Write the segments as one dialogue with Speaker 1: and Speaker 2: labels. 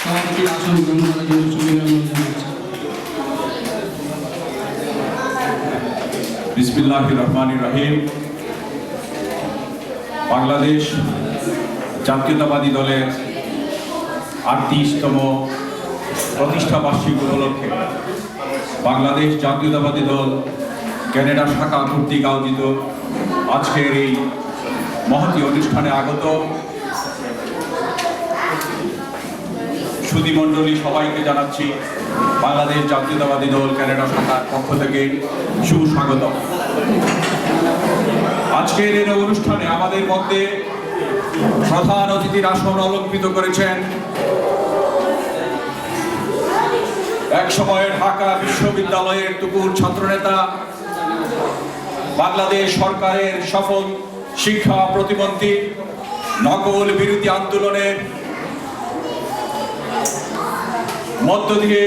Speaker 1: সভাপতির আসন গ্রহণ করার জন্য
Speaker 2: বিসমিল্লাহ রহমান রহিম। বাংলাদেশ জাতীয়তাবাদী দলের আটত্রিশতম প্রতিষ্ঠা বার্ষিক উপলক্ষে বাংলাদেশ জাতীয়তাবাদী দল ক্যানাডা শাখা কর্তৃক আয়োজিত আজকের এই মহতী অনুষ্ঠানে আগত সুধীমণ্ডলী সবাইকে জানাচ্ছি, বাংলাদেশ জাতীয়তাবাদী দল ক্যানাডা শাখার পক্ষ থেকে সুস্বাগত আজকের এই অনুষ্ঠানে আমাদের মধ্যে প্রধান অতিথির আসন অলঙ্কৃত করেছেন এক সময়ে ঢাকা বিশ্ববিদ্যালয়ের টুকুর ছাত্রনেতা, বাংলাদেশ সরকারের সফল শিক্ষা প্রতিমন্ত্রী, নকল বিরোধী আন্দোলনের মধ্য দিয়ে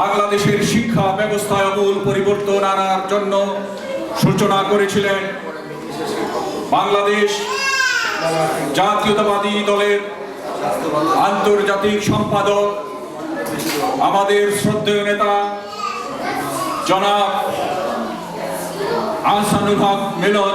Speaker 2: বাংলাদেশের শিক্ষা ব্যবস্থায় আমূল পরিবর্তন আনার জন্য সূচনা করেছিলেন বাংলাদেশ জাতীয়তাবাদী দলের আন্তর্জাতিক সম্পাদক, আমাদের শ্রদ্ধেয় নেতা জনাব আহসানুল মিলন।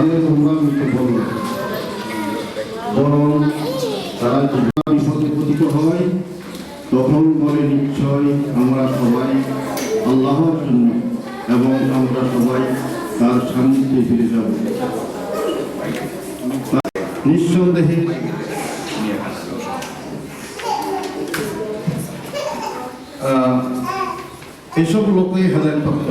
Speaker 3: তাদের তোমরা মৃত করো বরং তারা যখন বিপদে পতিত হয়, তখন বলে নিশ্চয় আমরা সবাই আল্লাহর জন্য এবং আমরা সবাই তার সান্নিধ্যে ফিরে যাব। নিঃসন্দেহে এসব লোকই হেদায়ত প্রাপ্ত।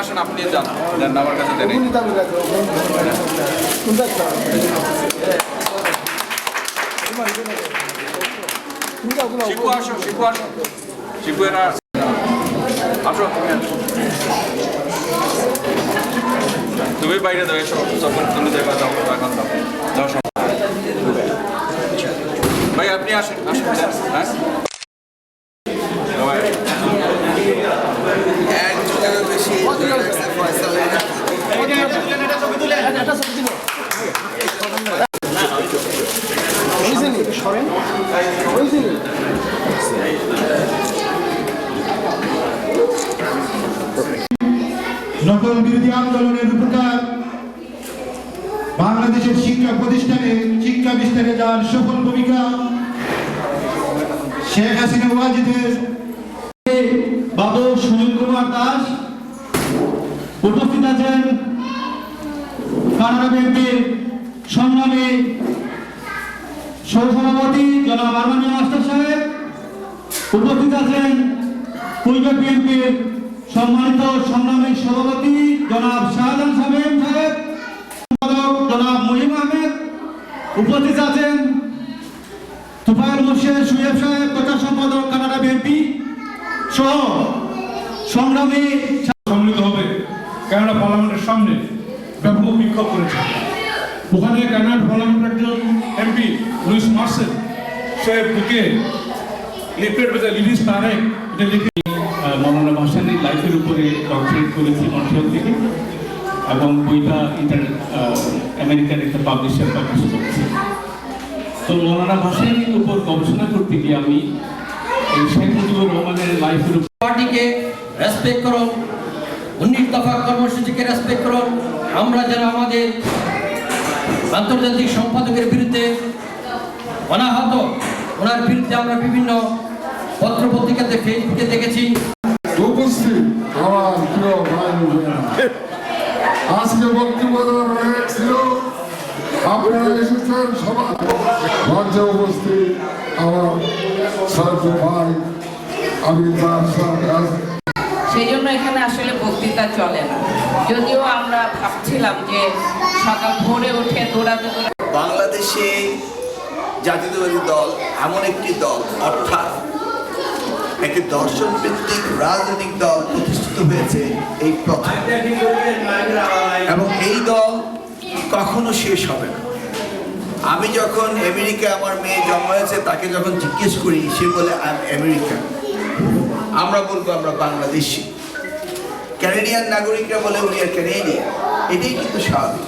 Speaker 2: আসেন আসেন, আপনি আমার কাছে দেন তুমি বাইরে দাও, এসো। যখন তুমি যাইবা যাও এখন ভাই, আপনি আসেন আসেন। হ্যাঁ?
Speaker 4: নকল বিরোধী আন্দোলনের উপকার বাংলাদেশের শিক্ষা প্রতিষ্ঠানে শিক্ষা বিস্তারে যার সফল ভূমিকা শেখ হাসিনা ওয়াজিদের
Speaker 5: বাবু সুনীল কুমার দাস উপস্থিত আছেন কানাডা বিএনপির সংগ্রামী সহসভাপতি জনাব আরমানি মাস্টার সাহেব। উপস্থিত আছেন পূর্ব বিএনপির সম্মানিত সংগ্রামী সভাপতি জনাব শাহজাহান সাহেব সাহেব। সম্পাদক জনাব মহিম আহমেদ। উপস্থিত আছেন তুফাইল মুর্শেদ সুয়েব সাহেব প্রচার সম্পাদক কানাডা বিএনপি সহ সংগ্রামী
Speaker 6: সম্মিলিত হবে। কানাডা পার্লামেন্টের সামনে ব্যাপক বিক্ষোভ করেছে। ওখানে কানাডা পার্লামেন্টের একজন এমপি লুইস মার্সেল, সে বুকে লিফলেট বেজা লিলিস তারেক এটা লিখে
Speaker 5: লাইফের উপরে ডক্টরেট করেছি মন্ট্রিয়াল থেকে এবং বইটা ইন্টার আমেরিকার একটা পাবলিশার পাবলিশ করেছে। তো মৌলানা ভাসানির উপর গবেষণা করতে থেকে আমি এই শেখ মুজিবুর রহমানের লাইফের
Speaker 7: পার্টিকে রেসপেক্ট করুন, উনিশ দফা কর্মসূচিকে রেসপেক্ট করুন। আমরা যেন আমাদের আন্তর্জাতিক সম্পাদকের বিরুদ্ধে অনাহত, ওনার বিরুদ্ধে আমরা বিভিন্ন পত্র পত্রিকাতে ফেসবুকে দেখেছি
Speaker 8: উপস্থিত আমার প্রিয় ভাই বোনেরা, আজকে বক্তব্য দেওয়ার অনেক ছিল আপনারা এসেছেন সবাই মঞ্চে উপস্থিত আমার ছোট ভাই আমি তার
Speaker 9: সেই জন্য এখানে আসলে বক্তৃতা চলে না। যদিও আমরা ভাবছিলাম যে সকাল ভোরে উঠে দৌড়াতে
Speaker 10: বাংলাদেশে জাতীয়তাবাদী দল এমন একটি দল, অর্থাৎ একটি দর্শন ভিত্তিক রাজনৈতিক দল প্রতিষ্ঠিত হয়েছে এই প্রথম। এবং এই দল কখনো শেষ হবে না। আমি যখন আমেরিকা আমার মেয়ে জন্ম হয়েছে, তাকে যখন জিজ্ঞেস করি, সে বলে আই আমেরিকান আমরা বলব, আমরা বাংলাদেশি। ক্যানাডিয়ান নাগরিকরা বলে উনি আর ক্যানেডিয়ান এটাই কিন্তু স্বাভাবিক।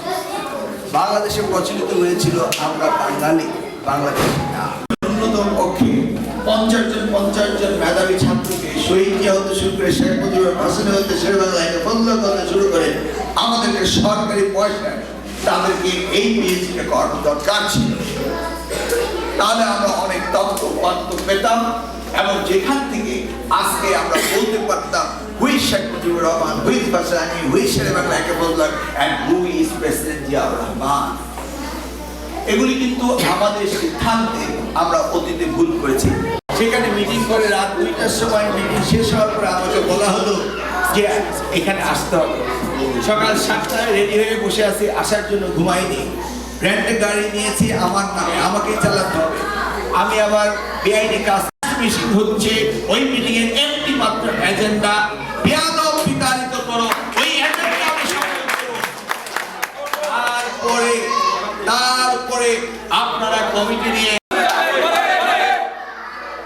Speaker 10: বাংলাদেশে প্রচলিত হয়েছিল, আমরা বাঙালি, বাংলাদেশি না। পক্ষে পঞ্চাশ জন পঞ্চাশ জন মেধাবী ছাত্রকে শহীদ হতে শুরু করে শেখ মুজিবুর হাসান হতে বাংলাকে বন্ধ করতে শুরু করে আমাদেরকে সরকারি পয়সায় তাদেরকে এই পিএইচডিটা করার দরকার ছিল। তাহলে আমরা অনেক তথ্য পাত্র পেতাম এবং যেখান থেকে আজকে আমরা বলতে পারতাম, who is Sheikh Mujibur Rahman, who is Bhashani who is Shere Bangla একে বললাম and who is president Ziaur Rahman. এগুলি কিন্তু আমাদের সিদ্ধান্তে আমরা অতীতে ভুল করেছি। সেখানে মিটিং করে রাত দুইটার সময় মিটিং শেষ হওয়ার পরে আমাকে বলা হলো যে, এখানে আসতে হবে। সকাল সাতটায় রেডি হয়ে বসে আছি, আসার জন্য ঘুমাইনি। রেন্টে গাড়ি নিয়েছি, আমার নামে আমাকে চালাতে হবে। আমি আবার বেআইনি কাজ মিটিং হচ্ছে, ওই মিটিং এর একটি মাত্র এজেন্ডা বেয়াদব বিতাড়িত করো ওই এজেন্ডা আমি সফল করব তারপরে তারপরে আপনারা কমিটি নিয়ে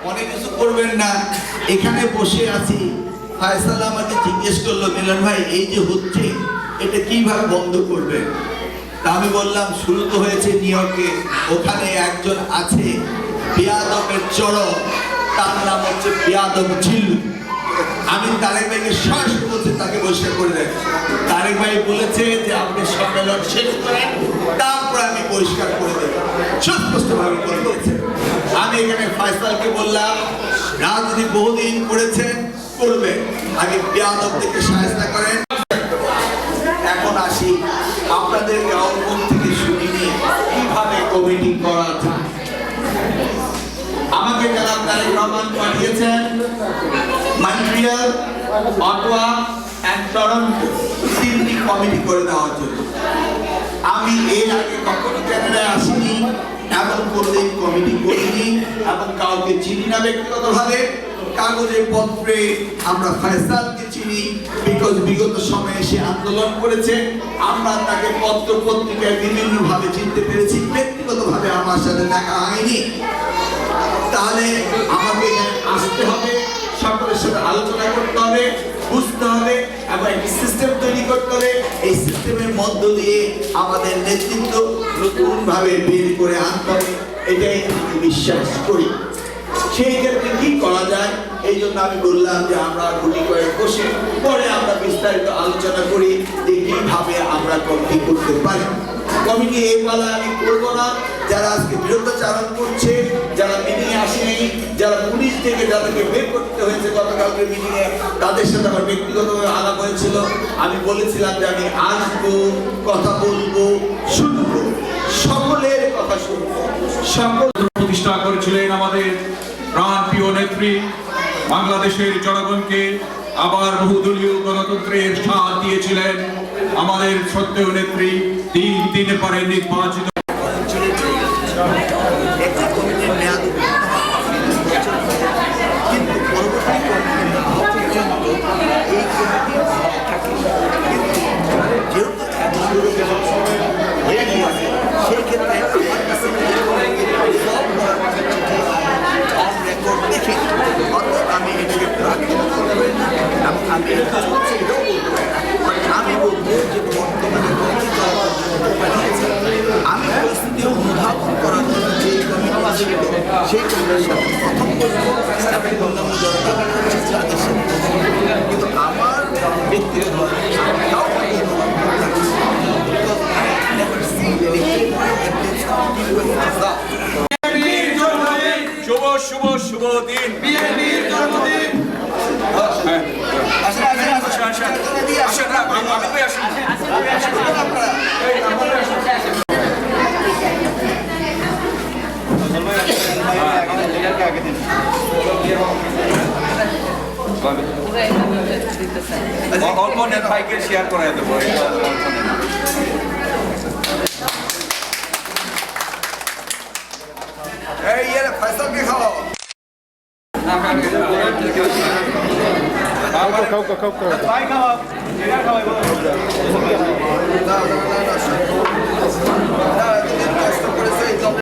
Speaker 10: মনে কিছু করবেন না এখানে বসে আছি। ফায়সাল আমাকে জিজ্ঞেস করল, মিলন ভাই, এই যে হচ্ছে, এটা কীভাবে বন্ধ করবে? তা আমি বললাম, শুরু তো হয়েছে নিউ ইয়র্কে, ওখানে একজন আছে, বিয়াদবের চড়ক, তার নাম হচ্ছে বিয়াদব ঝিল্লু আমি তারেক ভাইকে সরাসরি বলছি তাকে বসে করে দেন তারেক ভাই বলেছে যে, আপনি সম্মেলন শেষ করেন, তারপর আমি পরিষ্কার করে দেব। সুস্পষ্টভাবে করে দিয়েছে আমি এখানে ফয়সালকে বললাম, রাজনীতি বহুদিন করেছেন করবেন আগে পেয়াদব থেকে সাহায্য করেন। এখন আসি আপনাদের মুখ থেকে শুনিনি কীভাবে কমিটি করা যায়। আমাকে যারা তারেক রহমান পাঠিয়েছেন মন্ট্রিয়াল অটোয়া অ্যান্ড টরন্টো, তিনটি কমিটি করে দেওয়ার জন্য। আমি এর আগে কখনো ক্যানাডায় আসিনি। এমন কোনোদিন কমিটি করিনি এবং কাউকে চিনি না ব্যক্তিগতভাবে। কাগজে, পত্রে আমরা ফয়সালকে চিনি বিকজ বিগত সময়ে সে আন্দোলন করেছে। আমরা তাকে পত্র পত্রিকায় বিভিন্ন ভাবে চিনতে পেরেছি, ব্যক্তিগতভাবে আমার সাথে দেখা হয়নি। তাহলে আমাকে আসতে হবে, সকলের সাথে আলোচনা করতে হবে। বুঝতে হবে এবং একটি সিস্টেম তৈরি করতে হবে। এই সিস্টেমের মধ্য দিয়ে আমাদের নেতৃত্ব নতুন ভাবে বের করে আনতে হবে। এটাই আমি বিশ্বাস করি। সেই ক্ষেত্রে কি করা যায়? এই জন্য আমি বললাম যে আমরা গুটি করে বসে পরে আমরা বিস্তারিত আলোচনা করি যে কীভাবে আমরা কমিটি করতে পারি। কমিটি এই বেলা আমি করব না। যারা আজকে বিরোধাচারণ করছে, যারা মিটিংয়ে আসেনি, যারা পুলিশ থেকে যাদেরকে বের করতে হয়েছে গতকালকে মিটিংয়ে, তাদের সাথে আমার ব্যক্তিগতভাবে আলাপ হয়েছিল। আমি বলেছিলাম যে আমি আসব, কথা বলব, শুনব। সকলের কথা শুনব। সকল
Speaker 2: প্রতিষ্ঠা করেছিলেন আমাদের প্রাণ প্রিয় নেত্রী বাংলাদেশের জনগণকে আবার বহুদলীয় গণতন্ত্রের স্বাদ দিয়েছিলেন আমাদের সত্ত্বেও নেত্রী তিন দিন পরে নির্বাচিত
Speaker 10: একটি কমিটির মেয়াদ কিন্তু পরবর্তী কমিটির পর্যন্ত এই কমিটি থাকে যেহেতু এত হয়ে গিয়েছে সেই ক্ষেত্রে আমার কাছে সব অফ রেকর্ড দেখে অর্থাৎ আমি এটাকে প্রার্থনা করতে পারি না এবং আমি এটা চলছে এটাও বলতে পারি না আমি বলব যে বর্তমানে কমিটি চলাচল পাঠিয়েছে আমি প্রথম বলব আমি বললাম জনতা যাদের সাথে। কিন্তু আমার ব্যক্তিগত কাউকে ধন্যবাদ করতে চাচ্ছি না। Because I have never seen anything that this people deserve.
Speaker 2: শুভ শুভ শুভ দিন
Speaker 10: আসেন, আসেন, আসেন, আসেন, এদিকে আসেন।
Speaker 2: আসেন, আমি- আমি কই আসেন?
Speaker 10: আসেন আপনারা।
Speaker 9: পুরো এভাবে দিতে চাই
Speaker 2: অল্প নেট ভাইকে শেয়ার করে দেবো এটা অল্প নেন।
Speaker 10: এই ইয়ে ফয়সালকে খাওয়াও না, না, না, না, সব- না, এতদিন কষ্ট করেছে এই দল- ওই